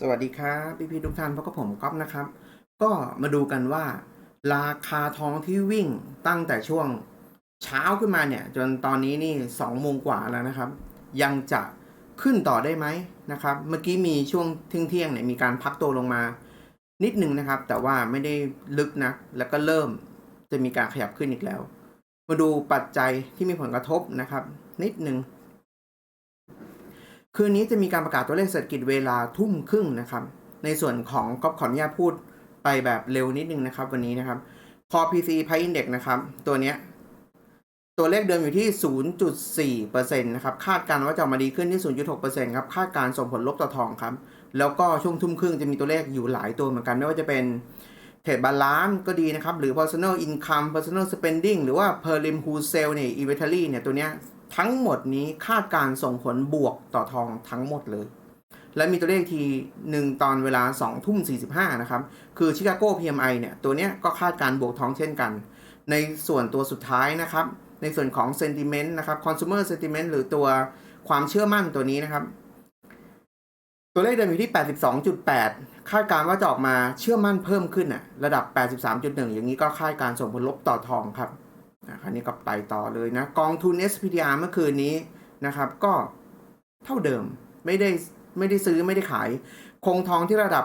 สวัสดีครับพี่พี่ๆทุกท่านพบกับผมก๊อฟนะครับ ก็มาดูกันว่า ราคาทองที่วิ่งตั้งแต่ช่วงเช้าขึ้นมาเนี่ย จนตอนนี้นี่สองโมงกว่าแล้วนะครับ ยังจะขึ้นต่อได้ไหมนะครับ เมื่อกี้มีช่วงเที่ยงเที่ยงๆเนี่ยมีการพักตัวลงมา นิดนึงนะครับ แต่ว่าไม่ได้ลึกนักแล้วก็เริ่มจะมีการขยับขึ้นอีกแล้ว มาดูปัจจัยที่มีผลกระทบนะครับ นิดหนึ่ง คืนนี้จะมีการประกาศตัวเลขเศรษฐกิจเวลาทุ่มครึ่งนะครับ ในส่วนของก็ขออนุญาตพูดไปแบบเร็วนิดนึงนะครับวันนี้นะครับพอ PC Price Index นะครับ ตัวเนี้ยตัวเลขเดิมอยู่ที่ 0.4%นะครับคาดการณ์ว่าจะออกมาดีขึ้นที่ 0.6%ครับคาดการณ์ส่งผลลบต่อทองครับ แล้วก็ช่วงทุ่มครึ่งจะมีตัวเลขอยู่หลายตัวเหมือนกันไม่ว่าจะเป็นเทรดบาลานซ์ก็ดีนะครับ หรือ personal income personal spending หรือว่า prelim wholesale เนี่ย inventory เนี่ยตัวเนี้ย ทั้งหมดนี้คาดการส่งผลบวกต่อทองทั้งหมดเลย และมีตัวเลขทีหนึ่งตอนเวลา2ทุ่ม45 นะครับ คือชิคาโก PMI เนี่ย ตัวเนี้ยก็คาดการบวกทองเช่นกัน ในส่วนตัวสุดท้ายนะครับ ในส่วนของ sentiment นะครับ consumer sentiment หรือตัวความเชื่อมั่นตัวนี้นะครับ ตัวเลขเดิมอยู่ที่ 82.8 คาดการว่าจะออกมาเชื่อมั่นเพิ่มขึ้นอะระดับ 83.1 อย่างนี้ก็คาดการส่งผลลบต่อทองครับ อะคราวนี้ก็ไปต่อเลยนะ กองทุน SPDR เมื่อคืนนี้นะครับ ก็เท่าเดิมไม่ได้ไม่ได้ซื้อไม่ได้ขาย คงทองที่ระดับ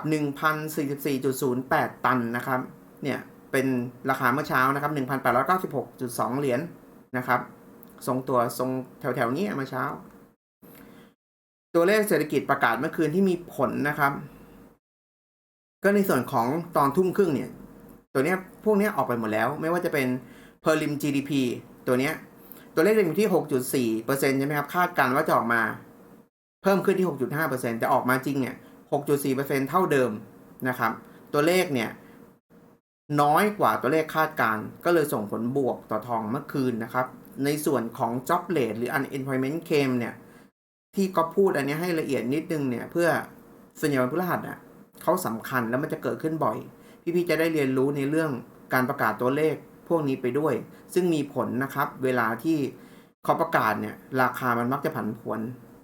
1,044.08 ตันนะครับ เนี่ยเป็นราคาเมื่อเช้านะครับ 1,896.2 เหรียญนะครับ ทรงตัวทรงแถวๆนี้เมื่อเช้า ตัวเลขเศรษฐกิจประกาศเมื่อคืนที่มีผลนะครับ ก็ในส่วนของตอนทุ่มครึ่งเนี่ย ตัวเนี้ยพวกเนี้ยออกไปหมดแล้ว ไม่ว่าจะเป็น Perlim GDP ตัวเนี้ยตัวเลขเดิมอยู่ที่ 6.4%ใช่ไหมครับ คาดการณ์ว่าจะออกมา เพิ่มขึ้นที่ 6.5%แต่ออกมาจริงเนี่ย 6.4%เท่าเดิมนะครับ ตัวเลขเนี่ยน้อยกว่าตัวเลขคาดการณ์ก็เลยส่งผลบวกต่อทองเมื่อคืนนะครับ ในส่วนของ job rate หรือ unemployment claim เนี่ย ที่ก็พูดอันนี้ให้ละเอียดนิดนึงเนี่ย เพื่อส่วนใหญ่วันพฤหัสอะเขาสำคัญแล้วมันจะเกิดขึ้นบ่อย พี่ๆจะได้เรียนรู้ในเรื่องการประกาศตัวเลข พวกนี้ไปด้วย ซึ่งมีผลนะครับ เวลาที่เขาประกาศเนี่ยราคามันมักจะผันผวน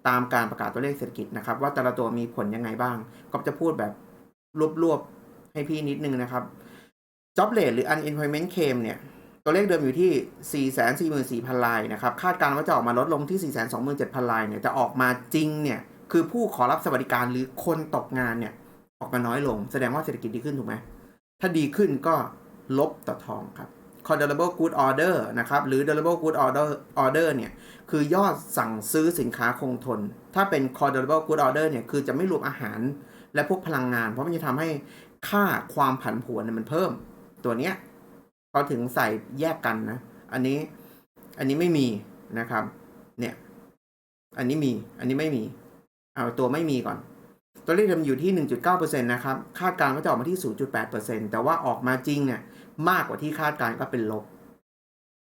ตามการประกาศตัวเลขเศรษฐกิจนะครับ ว่าแต่ละตัวมีผลยังไงบ้าง ก็จะพูดแบบรวบๆให้พี่นิดนึงนะครับ job rate หรือ unemployment claim เนี่ยตัวเลขเดิมอยู่ที่ 444,000ลายนะครับ คาดการณ์ว่าจะออกมาลดลงที่ 427,000ลายเนี่ยแต่ออกมาจริงเนี่ย คือผู้ขอรับสวัสดิการหรือคนตกงานเนี่ย ออกมาน้อยลง แสดงว่าเศรษฐกิจดีขึ้นถูกไหม ถ้าดีขึ้นก็ลบต่อทองครับ Callable Good Order นะครับ หรือ Durable Good Order Order เนี่ย คือยอดสั่งซื้อสินค้าคงทน ถ้าเป็น Callable Good Order เนี่ย คือจะไม่รวมอาหารและพวกพลังงาน เพราะมันจะทำให้ค่าความผันผวนเนี่ยมันเพิ่ม ตัวเนี้ยเขาถึงใส่แยกกันนะ อันนี้ อันนี้ไม่มีนะครับ เนี่ย อันนี้มี อันนี้ไม่มี เอาตัวไม่มีก่อนตัวเลขเดิมอยู่ที่ 1.9%นะครับ คาดการณ์ว่าจะออกมาที่ 0.8%แต่ว่าออกมาจริงเนี่ย มากกว่าที่คาดการณ์ก็เป็นลบ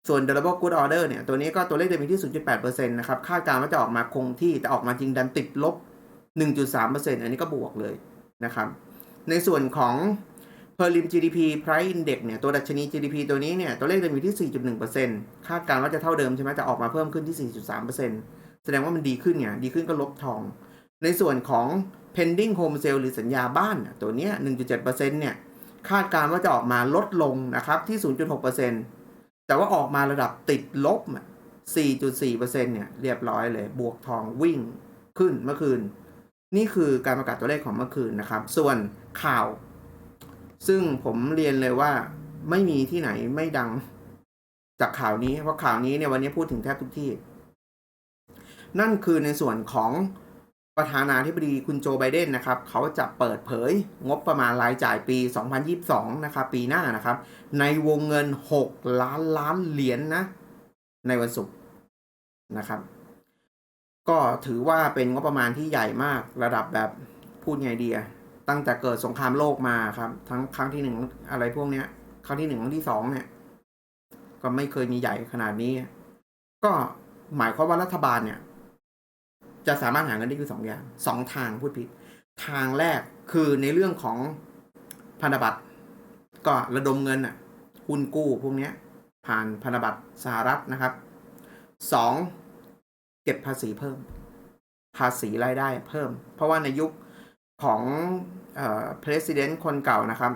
ส่วน durable good order เนี่ย ตัวนี้ก็ตัวเลขเดิมอยู่ที่ 0.8%นะครับ คาดการณ์ว่าจะออกมาคงที่ แต่ออกมาจริงดันติดลบ 1.3%อันนี้ก็บวกเลยนะครับ ในส่วนของ Perlim GDP Price Index เนี่ย ตัวดัชนี GDP ตัวนี้เนี่ย ตัวเลขเดิมอยู่ที่ 4.1%คาดการณ์ว่าจะเท่าเดิมใช่ไหมแต่ออกมาเพิ่มขึ้นที่ 4.3%แสดงว่ามันดีขึ้นไงดีขึ้นก็ลบทอง ในส่วนของ pending home sale หรือสัญญาบ้านตัวเนี้ย1.7%เนี่ย คาดการณ์ว่าจะออกมาลดลงนะครับที่ 0.6%แต่ว่าออกมาระดับติดลบอะ4.4%เนี่ยเรียบร้อยเลย บวกทองวิ่งขึ้นเมื่อคืน นี่คือการประกาศตัวเลขของเมื่อคืนนะครับ ส่วนข่าว ซึ่งผมเรียนเลยว่าไม่มีที่ไหนไม่ดังจากข่าวนี้ เพราะข่าวนี้เนี่ยวันนี้พูดถึงแทบทุกที่ นั่นคือในส่วนของ ประธานาธิบดีคุณโจไบเดนนะครับเขาจะเปิดเผยงบประมาณรายจ่ายปี 2022 นะครับปีหน้านะครับ ในวงเงิน 6 ล้านล้านเหรียญนนะ ในวันศุกร์นะครับ ก็ถือว่าเป็นงบประมาณที่ใหญ่มากระดับแบบพูดไงดีอะตั้งแต่เกิดสงครามโลกมาครับ ทั้งครั้งที่หนึ่งอะไรพวกเนี้ย ครั้งที่หนึ่งครั้งที่สองเนี่ย ก็ไม่เคยมีใหญ่ขนาดนี้ ก็หมายความว่ารัฐบาลเนี่ย จะสามารถหาเงินได้คือสองอย่างสองทางพูดผิด ทางแรกคือในเรื่องของพันธบัตรก็ระดมเงินอะหุ้นกู้พวกเนี้ย ผ่านพันธบัตรสหรัฐนะครับสองเก็บภาษีเพิ่ม ภาษีรายได้เพิ่ม เพราะว่าในยุคของเอ่อ president คนเก่านะครับ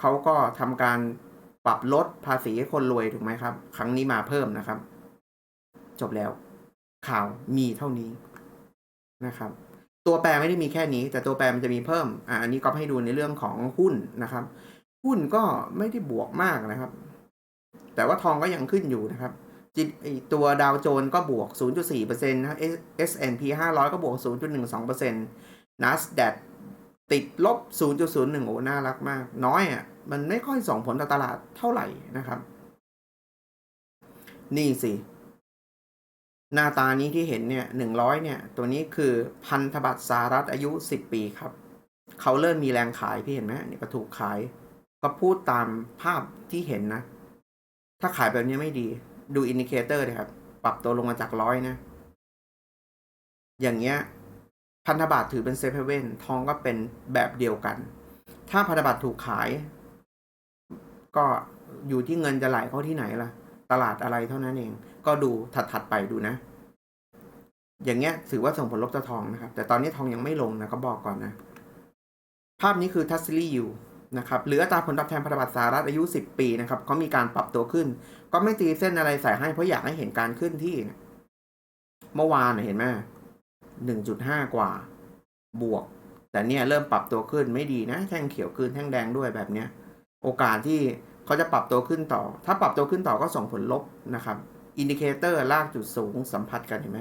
เขาก็ทำการปรับลดภาษีให้คนรวยถูกไหมครับ ครั้งนี้มาเพิ่มนะครับ จบแล้ว ข่าวมีเท่านี้นะครับ ตัวแปรไม่ได้มีแค่นี้ แต่ตัวแปรมันจะมีเพิ่มอ่าอันนี้ก็ให้ดูในเรื่องของหุ้นนะครับ หุ้นก็ไม่ได้บวกมากนะครับ แต่ว่าทองก็ยังขึ้นอยู่นะครับตัวดาวโจนส์ก็บวก 0.4%นะ S&P 500 ก็บวก 0.12% NASDAQ ติดลบ 0.01 โอ้ น่ารักมาก น้อยอะ มันไม่ค่อยส่งผลต่อตลาดเท่าไหร่นะครับ นี่สิ หน้าตานี้ที่เห็นเนี่ยหนึ่งร้อยเนี่ย ตัวนี้คือพันธบัตรสหรัฐอายุสิบปีครับ เขาเริ่มมีแรงขายพี่เห็นไหมเนี่ยก็ถูกขาย ก็พูดตามภาพที่เห็นนะ ถ้าขายแบบนี้ไม่ดี ดูอินดิเคเตอร์เลยครับ ปรับตัวลงมาจากร้อยนะ อย่างเงี้ย พันธบัตรถือเป็นเซฟเฮเว่นทองก็เป็นแบบเดียวกัน ถ้าพันธบัตรถูกขาย ก็อยู่ที่เงินจะไหลเข้าที่ไหนล่ะ ตลาดอะไรเท่านั้นเอง ก็ดูถัดๆไปดูนะ อย่างเงี้ยถือว่าส่งผลลบต่อทองนะครับ แต่ตอนนี้ทองยังไม่ลงนะก็บอกก่อนนะ ภาพนี้คือทัสซิลี่อยู่นะครับหรืออัตราผลตอบแทนพันธบัตรสหรัฐอายุ 10 ปีนะครับเขามีการปรับตัวขึ้น ก็ไม่ตีเส้นอะไรใส่ให้เพราะอยากให้เห็นการขึ้นที่ เมื่อวานนะเห็นไหมหนึ่งจุดห้ากว่า บวก แต่เนี่ยเริ่มปรับตัวขึ้นไม่ดีนะ แท่งเขียวขึ้นแท่งแดงด้วยแบบเนี้ย โอกาสที่เขาจะปรับตัวขึ้นต่อ ถ้าปรับตัวขึ้นต่อก็ส่งผลลบนะครับ อินดิเคเตอร์ลากจุดสูงสัมผัสกันเห็นไหม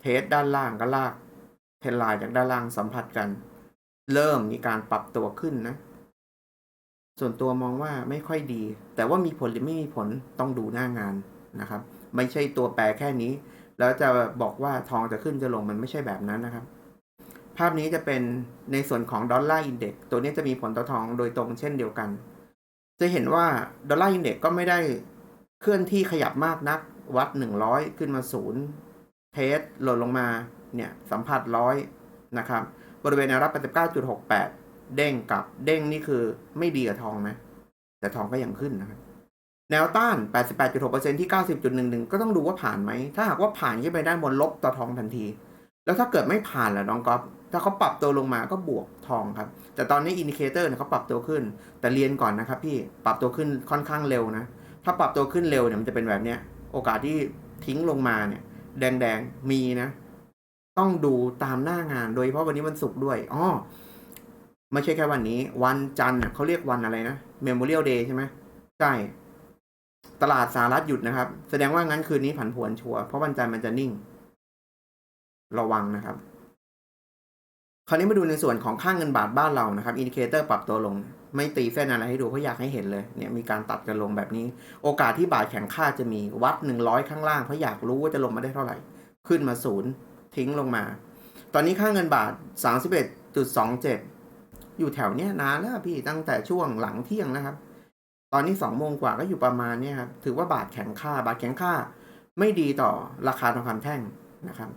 เทสด้านล่างก็ลากเทรนไลน์จากด้านล่างสัมผัสกัน เริ่มมีการปรับตัวขึ้นนะ ส่วนตัวมองว่าไม่ค่อยดี แต่ว่ามีผลหรือไม่มีผลต้องดูหน้างานนะครับ ไม่ใช่ตัวแปรแค่นี้ แล้วจะบอกว่าทองจะขึ้นจะลงมันไม่ใช่แบบนั้นนะครับ ภาพนี้จะเป็นในส่วนของดอลลาร์อินเด็กตัวนี้จะมีผลต่อทองโดยตรงเช่นเดียวกัน จะเห็นว่าดอลลาร์อินเด็กก็ไม่ได้ เคลื่อนที่ขยับมากนัก วัด 100 ขึ้นมาศูนย์เทสหล่นลงมาเนี่ยสัมผัสร้อยนะครับ บริเวณแนวรับ89.68 เด้งกลับเด้งนี่คือไม่ดีกับทองนะ แต่ทองก็ยังขึ้นนะครับ แนวต้าน 88.6%ที่ 90.11 ก็ต้องดูว่าผ่านไหม ถ้าหากว่าผ่านขึ้นไปด้านบนลบต่อทองทันที แล้วถ้าเกิดไม่ผ่านล่ะน้องก๊อฟถ้าเขาปรับตัวลงมาก็บวกทองครับ แต่ตอนนี้อินดิเคเตอร์เนี่ยเขาปรับตัวขึ้น แต่เรียนก่อนนะครับพี่ปรับตัวขึ้นค่อนข้างเร็วนะ ถ้าปรับตัวขึ้นเร็วเนี่ยมันจะเป็นแบบเนี้ย โอกาสที่ทิ้งลงมาเนี่ย แดงๆ มีนะ ต้องดูตามหน้างานโดยเฉพาะวันนี้วันศุกร์ด้วยอ๋อไม่ใช่แค่วันนี้ วันจันทร์น่ะเขาเรียกวันอะไรนะ Memorial Day ใช่ไหมใช่ตลาดสหรัฐหยุดนะครับ แสดงว่างั้นคืนนี้ผันผวนชัวร์เพราะวันจันทร์มันจะนิ่ง ระวังนะครับ คราวนี้มาดูในส่วนของค่างเงินบาทบ้านเรานะครับอินดิเคเตอร์ปรับตัวลง ไม่ตีเส้นอะไรให้ดูเพราะอยากให้เห็นเลยเนี่ยมีการตัดกันลงแบบนี้ โอกาสที่บาทแข็งค่าจะมีวัดหนึ่งร้อยข้างล่างเพราะอยากรู้ว่าจะลงมาได้เท่าไหร่ ขึ้นมาศูนย์ทิ้งลงมา ตอนนี้ค่าเงินบาทสามสิบเอ็ดจุดสองเจ็ดอยู่แถวเนี้ยนานแล้วพี่ตั้งแต่ช่วงหลังเที่ยงนะครับ ตอนนี้สองโมงกว่าก็อยู่ประมาณเนี้ยครับถือว่าบาทแข็งค่า บาทแข็งค่า ไม่ดีต่อราคาทองคำแท่งนะครับ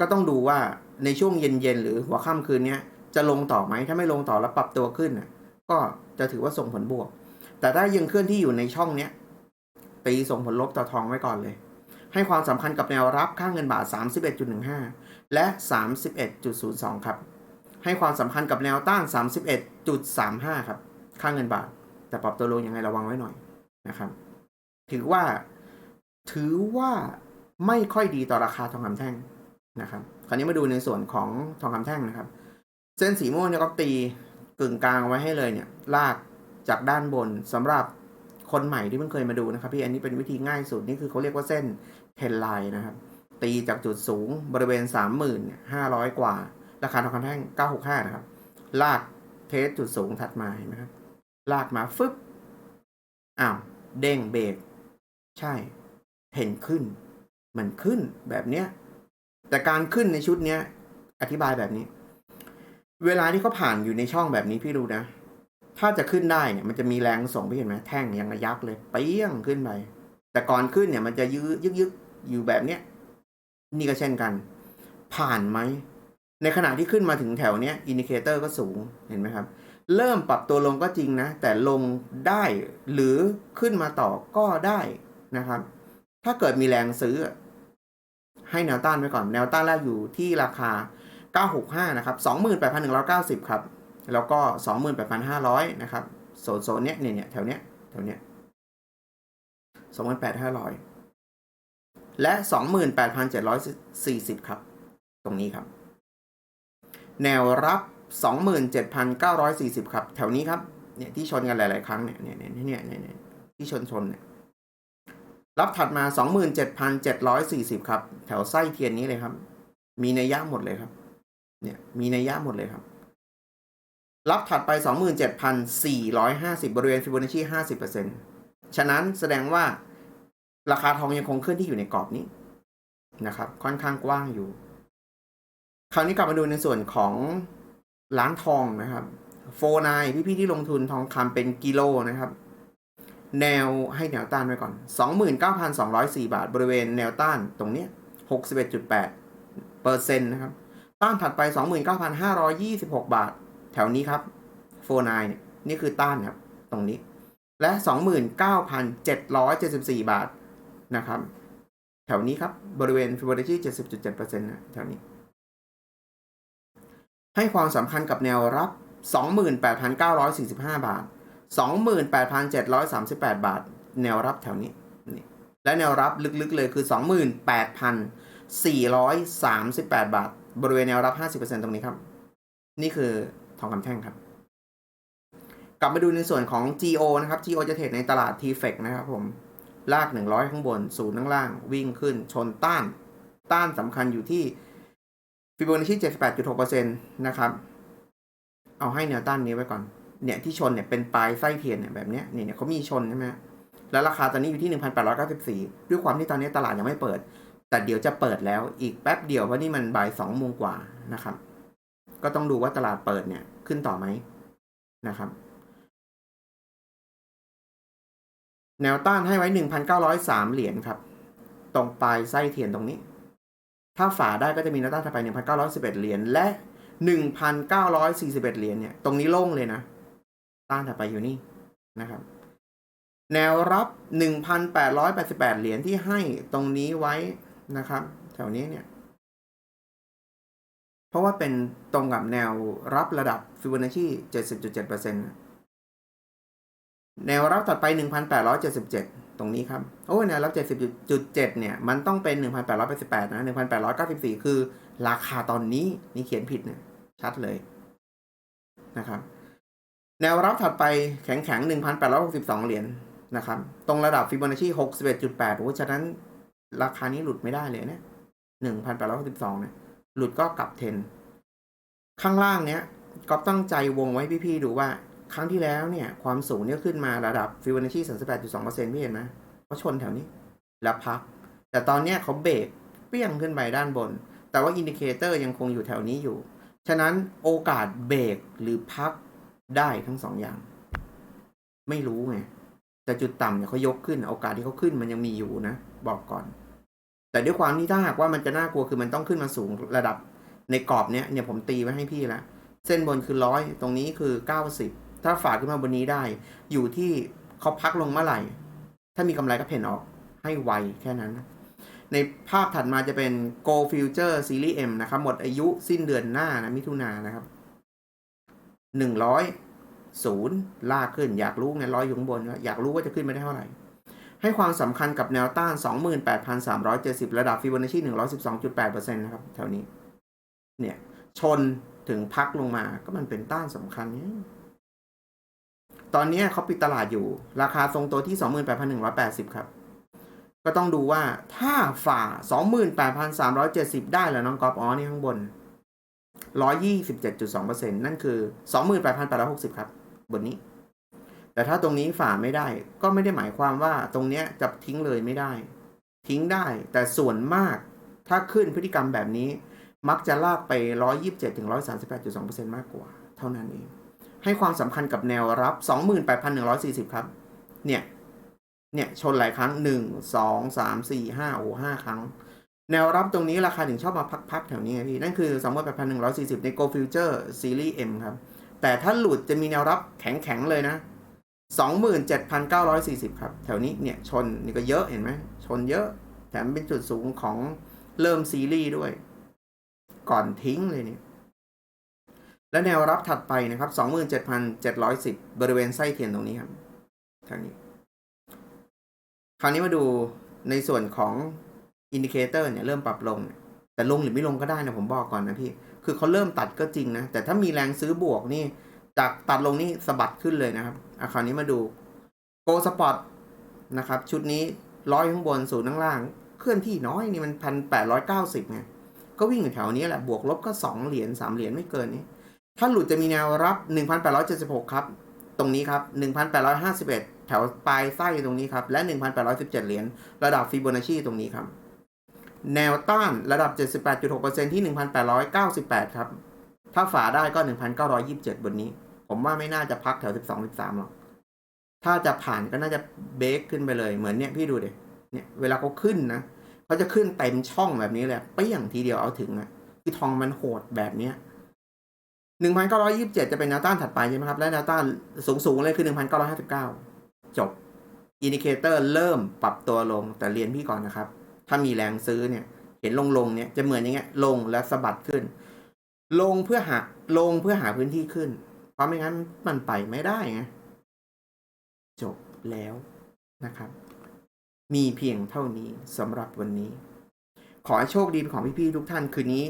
ก็ต้องดูว่าในช่วงเย็นๆหรือหัวค่ำคืนเนี้ยจะลงต่อไหมถ้าไม่ลงต่อแล้วปรับตัวขึ้นน่ะ ก็จะถือว่าส่งผลบวก แต่ถ้ายังเคลื่อนที่อยู่ในช่องเนี้ยตีส่งผลลบต่อทองไว้ก่อนเลย ให้ความสำคัญกับแนวรับค่าเงินบาท 31.15 และ 31.02 ครับ ให้ความสำคัญกับแนวต้าน 31.35 ครับ ค่าเงินบาท แต่ปรับตัวลงยังไงระวังไว้หน่อยนะครับ ถือว่า ถือว่าไม่ค่อยดีต่อราคาทองคำแท่งนะครับ คราวนี้มาดูในส่วนของทองคำแท่งนะครับ เส้นสีม่วงเนี่ยก็ตี กึ่งกลางเอาไว้ให้เลยเนี่ย ลากจากด้านบนสำหรับคนใหม่ที่เพิ่งเคยมาดูนะครับพี่อันนี้เป็นวิธีง่ายสุดนี่คือเขาเรียกว่าเส้นเทนไลน์นะครับ ตีจากจุดสูงบริเวณ 3,500 กว่า ราคาทองคำแท่ง 965 นะครับ ลากเทสจุดสูงถัดมาเห็นไหมครับลากมาฟึบอ้าวเด้งเบรกใช่ เห็นขึ้น มันขึ้นแบบเนี้ยแต่การขึ้นในชุดเนี้ย อธิบายแบบนี้ เวลาที่เขาผ่านอยู่ในช่องแบบนี้พี่ดูนะ ถ้าจะขึ้นได้เนี่ยมันจะมีแรงส่งพี่เห็นไหมแท่งยังระยักเลยเปี้ยงขึ้นไป แต่ก่อนขึ้นเนี่ยมันจะยืดยึกยึกอยู่แบบเนี้ยนี่ก็เช่นกัน ผ่านไหม ในขณะที่ขึ้นมาถึงแถวเนี้ยอินดิเคเตอร์ก็สูงเห็นไหมครับ เริ่มปรับตัวลงก็จริงนะ แต่ลงได้หรือขึ้นมาต่อก็ได้นะครับ ถ้าเกิดมีแรงซื้อ ให้แนวต้านไว้ก่อน แนวต้านแรกอยู่ที่ราคา 965 นะครับ 28,190 ครับ แล้วก็ 28,500 นะครับ โซนโซนเนี้ยเนี่ยเนี่ยแถวเนี้ยแถวเนี้ย28,500 และ 28,740 ครับ ตรงนี้ครับ แนวรับ 27,940 ครับ แถวนี้ครับ เนี่ยที่ชนกันหลาย ๆ ครั้งเนี่ยเนี่ยเนี่ยเนี่ยเนี่ยเนี่ยที่ชนชนเนี่ยรับถัดมา 27,740 ครับ แถวไส้เทียนนี้เลยครับ มีนัยยะหมดเลยครับ เนี่ยมีนัยยะหมดเลยครับ รับถัดไป 27,450 บริเวณฟิโบนัชชี50%ฉะนั้นแสดงว่าราคาทองยังคงเคลื่อนที่อยู่ในกรอบนี้นะครับ ค่อนข้างกว้างอยู่ คราวนี้กลับมาดูในส่วนของร้านทองนะครับโฟนายพี่ๆที่ลงทุนทองคำเป็นกิโลนะครับ แนวให้แนวต้านไว้ก่อน 29,204 บาท บริเวณแนวต้านตรงเนี้ย61.8เปอร์เซ็นต์นะครับ ต้านถัดไป 29,526 บาท แถวนี้ครับโฟนายนี่คือต้านครับ ตรงนี้ และ 29,774 บาทนะครับ แถวนี้ครับ บริเวณฟิโบนัชชี70.7%นะแถวนี้ ให้ความสำคัญกับแนวรับ 28,945 บาท 28,738 บาท แนวรับแถวนี้นี่และแนวรับลึกๆเลยคือ 28,438 บาท บริเวณแนวรับ 50%ตรงนี้ครับ นี่คือทองคำแท่งครับ กลับมาดูในส่วนของ GO นะครับ GO จะเทรดในตลาด TFX นะครับผม ลาก 100 ข้างบน ศูนย์ข้างล่าง วิ่งขึ้น ชนต้าน ต้านสำคัญอยู่ที่ฟิโบนัชชี78.6%นะครับ เอาให้แนวต้านนี้ไว้ก่อน เนี่ยที่ชนเนี่ยเป็นปลายไส้เทียนเนี่ยแบบเนี้เนี่ยเนี่ยเขามีชนใช่ไหมแล้วราคาตอนนี้อยู่ที่ 1,894 ด้วยความที่ตอนนี้ตลาดยังไม่เปิด แต่เดี๋ยวจะเปิดแล้วอีกแป๊บเดียวเพราะนี่มันบ่ายสองโมงกว่านะครับ ก็ต้องดูว่าตลาดเปิดเนี่ยขึ้นต่อไหมนะครับ แนวต้านให้ไว้1,903เก้าร้อยสามเหรียญครับ ตรงปลายไส้เทียนตรงนี้ ถ้าฝ่าได้ก็จะมีแนวต้านถัดไป1,911เก้าร้อยสิบเอ็ดเหรียญและ1,941เก้าร้อยสี่สิบเอ็ดเหรียญเนี่ยตรงนี้โล่งเลยนะ ต้านถัดไปอยู่นี่นะครับ แนวรับ1,888เหรียญที่ให้ตรงนี้ไว้ นะครับ แถวนี้เนี่ยเพราะว่าเป็นตรงกับแนวรับระดับฟิโบนัชชี70.7%นะแนวรับถัดไป 1,877 ตรงนี้ครับ โอ้แนวรับ 70.7 เนี่ย มันต้องเป็น 1,888 นะ 1,894 คือราคาตอนนี้นี่เขียนผิดเนี่ย ชัดเลยนะครับ แนวรับถัดไปแข็งแข็ง1,862 เหรียญนะครับ ตรงระดับฟิโบนัชชี 61.8โอ้ฉะนั้น ราคานี้หลุดไม่ได้เลยเนี่ย1,862เนี่ย หลุดก็กลับเทนข้างล่างเนี้ยก็ตั้งใจวงไว้พี่ๆดูว่า ครั้งที่แล้วเนี่ย ความสูงเนี่ยขึ้นมาระดับฟิโบนัชชี38.2%พี่เห็นไหมเขาชนแถวนี้ แล้วพัก แต่ตอนเนี้ยเขาเบรกเปี้ยงขึ้นไปด้านบน แต่ว่าอินดิเคเตอร์ยังคงอยู่แถวนี้อยู่ ฉะนั้นโอกาสเบรกหรือพักได้ทั้งสองอย่าง ไม่รู้ไงแต่จุดต่ำเนี่ยเขายกขึ้น โอกาสที่เขาขึ้นมันยังมีอยู่นะ บอกก่อน แต่ด้วยความที่ถ้าหากว่ามันจะน่ากลัวคือมันต้องขึ้นมาสูงระดับในกรอบเนี้ยเนี่ยผมตีไว้ให้พี่แล้วเส้นบนคือร้อยตรงนี้คือเก้าสิบถ้าฝากขึ้นมาบนนี้ได้ อยู่ที่เขาพักลงเมื่อไหร่ ถ้ามีกำไรก็เพ่นออกให้ไวแค่นั้นในภาพถัดมาจะเป็น Go Future Series M นะครับ หมดอายุสิ้นเดือนหน้านะ มิถุนายนนะครับหนึ่งร้อยศูนย์ลากขึ้น อยากรู้ไงร้อยอยู่ข้างบน อยากรู้ว่าจะขึ้นไม่ได้เท่าไหร่ ให้ความสำคัญกับแนวต้าน 28,370 ระดับฟิโบนัชชี112.8%นะครับแถวนี้ เนี่ย ชนถึงพักลงมาก็มันเป็นต้านสำคัญเนี่ยตอนนี้เขาปิดตลาดอยู่ ราคาทรงตัวที่ 28,180 ครับ ก็ต้องดูว่าถ้าฝ่า 28,370 ได้แล้วน้องกอล์ฟอ๋อนี่ข้างบน 127.2%นั่นคือ 28,860 ครับ บนนี้ แต่ถ้าตรงนี้ฝ่าไม่ได้ ก็ไม่ได้หมายความว่าตรงเนี้ยจะทิ้งเลยไม่ได้ ทิ้งได้ แต่ส่วนมากถ้าขึ้นพฤติกรรมแบบนี้ มักจะลากไป 127ถึง138.2%มากกว่า เท่านั้นเอง ให้ความสำคัญกับแนวรับ 28,140 ครับ เนี่ย เนี่ย ชนหลายครั้ง 1 2 3 4 5 โอ้5ครั้ง แนวรับตรงนี้ราคาถึงชอบมาพักๆแถวนี้ไงพี่ นั่นคือ 28,140 ใน Go Future Series M ครับ แต่ถ้าหลุดจะมีแนวรับแข็งๆเลยนะ 27,940 ครับ แถวนี้เนี่ยชนนี่ก็เยอะเห็นไหมชนเยอะ แถมเป็นจุดสูงของเริ่มซีรีส์ด้วย ก่อนทิ้งเลยเนี่ย และแนวรับถัดไปนะครับ 27,710 บริเวณไส้เทียนตรงนี้ครับทางนี้ คราวนี้มาดูในส่วนของอินดิเคเตอร์เนี่ยเริ่มปรับลง แต่ลงหรือไม่ลงก็ได้นะผมบอกก่อนนะพี่ คือเขาเริ่มตัดก็จริงนะ แต่ถ้ามีแรงซื้อบวกนี่ จากตัดลงนี่สะบัดขึ้นเลยนะครับอะคราวนี้มาดูโกสปอตนะครับ ชุดนี้ร้อยข้างบนศูนย์ข้างล่าง เคลื่อนที่น้อยนี่มันพันแปดร้อยเก้าสิบไงก็วิ่งอยู่แถวนี้แหละ บวกลบก็สองเหรียญสามเหรียญไม่เกินนี้ ถ้าหลุดจะมีแนวรับ1,876ครับ ตรงนี้ครับ1,851แปดร้อยห้าสิบเอ็ดแถวปลายไส้ตรงนี้ครับ และ1,817เหรียญระดับฟิโบนัชชีตรงนี้ครับ แนวต้านระดับ 78.6%ที่ 1,898 ครับ ถ้าฝ่าได้ก็ 1,927 บนนี้ ผมว่าไม่น่าจะพักแถว 12 13 หรอก ถ้าจะผ่านก็น่าจะเบรกขึ้นไปเลย เหมือนเนี่ยพี่ดูเด็เนี่ยเวลาเขาขึ้นนะเขาจะขึ้นเต็มช่องแบบนี้เลยเปี้ยงทีเดียวเอาถึงอะคือทองมันโหดแบบเนี้ย1,927 จะเป็นแนวต้านถัดไปใช่ไหมครับ และแนวต้านสูงสูงๆเลยคือ 1,959 จบ อินดิเคเตอร์เริ่มปรับตัวลง แต่เรียนพี่ก่อนนะครับ ถ้ามีแรงซื้อเนี่ย เห็นลงลงๆเนี่ย จะเหมือนอย่างเงี้ย ลงแล้วสะบัดขึ้น ลงเพื่อหาลงเพื่อหาพื้นที่ขึ้น เพราะไม่งั้นมันไปไม่ได้ไงจบแล้วนะครับ มีเพียงเท่านี้สำหรับวันนี้ ขอให้โชคดีของพี่ๆทุกท่านคืนนี้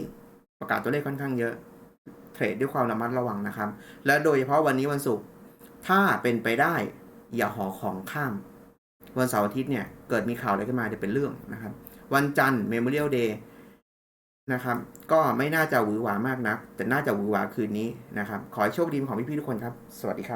ประกาศตัวเลขค่อนข้างเยอะ เทรดด้วยความระมัดระวังนะครับ และโดยเฉพาะวันนี้วันศุกร์ถ้าเป็นไปได้ อย่าห่อของข้าม วันเสาร์อาทิตย์เนี่ย เกิดมีข่าวอะไรขึ้นมาเดี๋ยวเป็นเรื่องนะครับ วันจันทร์ Memorial Day นะครับ ก็ไม่น่าจะหวือหวามากนัก แต่น่าจะหวือหวาคืนนี้นะครับ ขอให้โชคดีของพี่ๆทุกคนครับ สวัสดีครับ